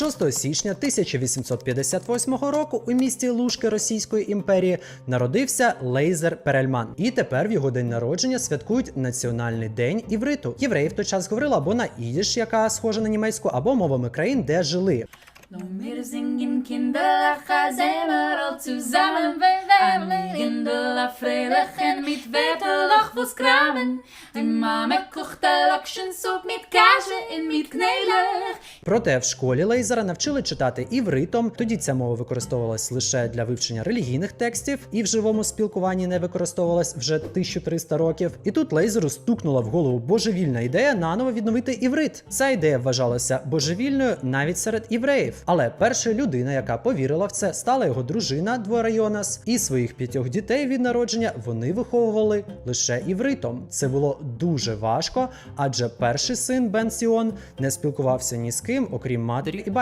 6 січня 1858 року у місті Лужки Російської імперії народився Лейзер Перельман. І тепер в його день народження святкують Національний день івриту. Євреї в той час говорили або на ідіш, яка схожа на німецьку, або мовами країн, де жили. Was kramen. Die Mama kocht Sup mit Kasche und mit Knädlich. Проте в школі Лейзера навчили читати івритом. Тоді ця мова використовувалась лише для вивчення релігійних текстів і в живому спілкуванні не використовувалась вже 1300 років. І тут Лейзеру стукнула в голову божевільна ідея наново відновити іврит. Ця ідея вважалася божевільною навіть серед євреїв. Але перша людина, яка повірила в це, стала його дружина Двора Йонас. І своїх п'ятьох дітей від народження вони виховували лише івритом. Це було дуже важко, адже перший син Бен Сіон не спілкувався ні з ким, окрім матері і батька.